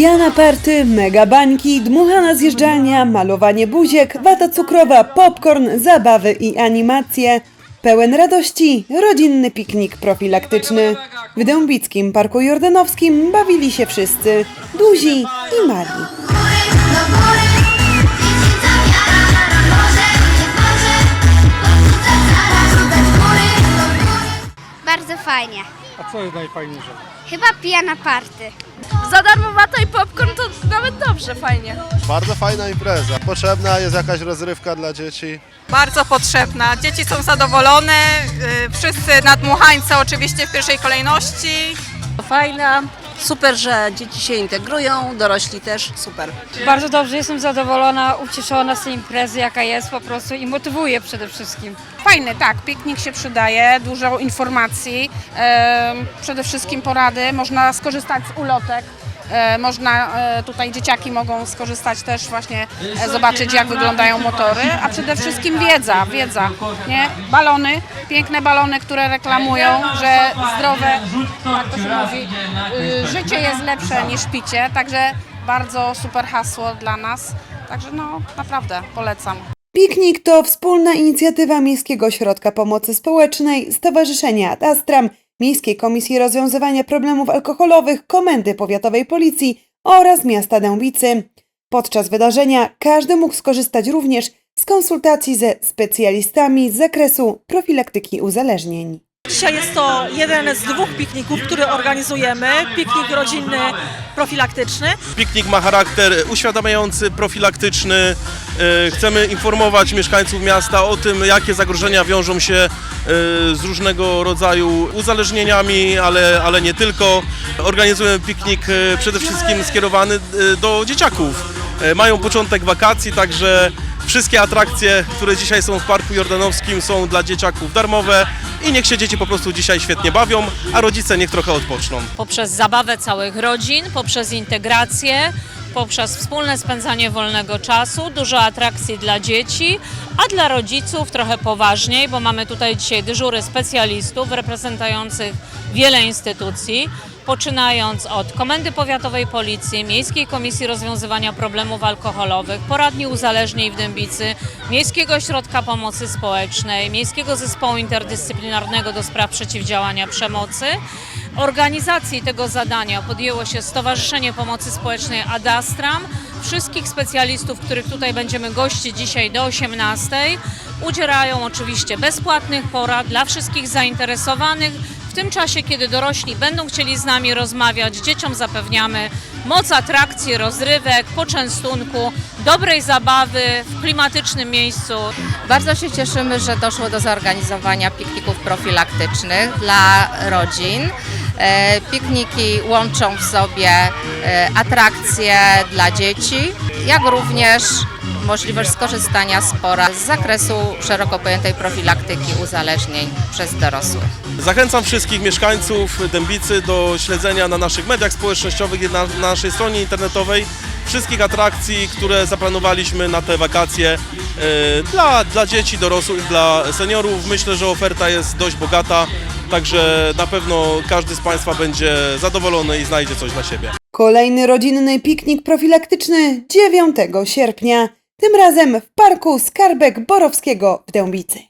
Piana party, mega bańki, dmuchana zjeżdżalnia, malowanie buziek, wata cukrowa, popcorn, zabawy i animacje. Pełen radości, rodzinny piknik profilaktyczny. W Dębickim Parku Jordanowskim bawili się wszyscy, duzi i mali. Bardzo fajnie. A co jest najfajniejsze? Chyba pijana party. Za darmo wata i popcorn to nawet dobrze, fajnie. Bardzo fajna impreza. Potrzebna jest jakaś rozrywka dla dzieci. Bardzo potrzebna. Dzieci są zadowolone, y, wszyscy nadmuchańcy oczywiście w pierwszej kolejności. Fajna, super, że dzieci się integrują, dorośli też, super. Bardzo dobrze, jestem zadowolona, ucieszona z tej imprezy, jaka jest po prostu i motywuje przede wszystkim. Fajny, tak, piknik się przydaje, dużo informacji, przede wszystkim porady, można skorzystać z ulotek. E, można, e, tutaj dzieciaki mogą skorzystać też właśnie, e, zobaczyć jak wyglądają motory, a przede wszystkim wiedza, wiedza, nie? Balony, piękne balony, które reklamują, że zdrowe, jak to się mówi, y, życie jest lepsze niż picie, także bardzo super hasło dla nas, także no naprawdę polecam. Piknik to wspólna inicjatywa Miejskiego Ośrodka Pomocy Społecznej, Stowarzyszenia Adastram, Miejskiej Komisji Rozwiązywania Problemów Alkoholowych, Komendy Powiatowej Policji oraz miasta Dębicy. Podczas wydarzenia każdy mógł skorzystać również z konsultacji ze specjalistami z zakresu profilaktyki uzależnień. Dzisiaj jest to jeden z dwóch pikników, który organizujemy. Piknik rodzinny profilaktyczny. Piknik ma charakter uświadamiający, profilaktyczny. E, Chcemy informować mieszkańców miasta o tym, jakie zagrożenia wiążą się e, z różnego rodzaju uzależnieniami, ale, ale nie tylko. Organizujemy piknik e, przede wszystkim skierowany do dzieciaków. Mają początek wakacji, także wszystkie atrakcje, które dzisiaj są w Parku Jordanowskim są dla dzieciaków darmowe i niech się dzieci po prostu dzisiaj świetnie bawią, a rodzice niech trochę odpoczną. Poprzez zabawę całych rodzin, poprzez integrację, poprzez wspólne spędzanie wolnego czasu, dużo atrakcji dla dzieci, a dla rodziców trochę poważniej, bo mamy tutaj dzisiaj dyżury specjalistów reprezentujących wiele instytucji, poczynając od Komendy Powiatowej Policji, Miejskiej Komisji Rozwiązywania Problemów Alkoholowych, Poradni Uzależnień w Dębicy, Miejskiego Ośrodka Pomocy Społecznej, Miejskiego Zespołu Interdyscyplinarnego do Spraw Przeciwdziałania Przemocy. Organizacji tego zadania podjęło się Stowarzyszenie Pomocy Społecznej Adastram, wszystkich specjalistów, których tutaj będziemy gościć dzisiaj do 18. Udzielają oczywiście bezpłatnych porad dla wszystkich zainteresowanych. W tym czasie, kiedy dorośli będą chcieli z nami rozmawiać, dzieciom zapewniamy moc atrakcji, rozrywek, poczęstunku, dobrej zabawy w klimatycznym miejscu. Bardzo się cieszymy, że doszło do zorganizowania pikników profilaktycznych dla rodzin. E, Pikniki łączą w sobie e, atrakcje dla dzieci, jak również możliwość skorzystania z porad z zakresu szeroko pojętej profilaktyki uzależnień przez dorosłych. Zachęcam wszystkich mieszkańców Dębicy do śledzenia na naszych mediach społecznościowych i na, na naszej stronie internetowej wszystkich atrakcji, które zaplanowaliśmy na te wakacje e, dla, dla dzieci, dorosłych, dla seniorów. Myślę, że oferta jest dość bogata, także na pewno każdy z Państwa będzie zadowolony i znajdzie coś dla siebie. Kolejny rodzinny piknik profilaktyczny 9 sierpnia, tym razem w Parku Skarbek Borowskiego w Dębicy.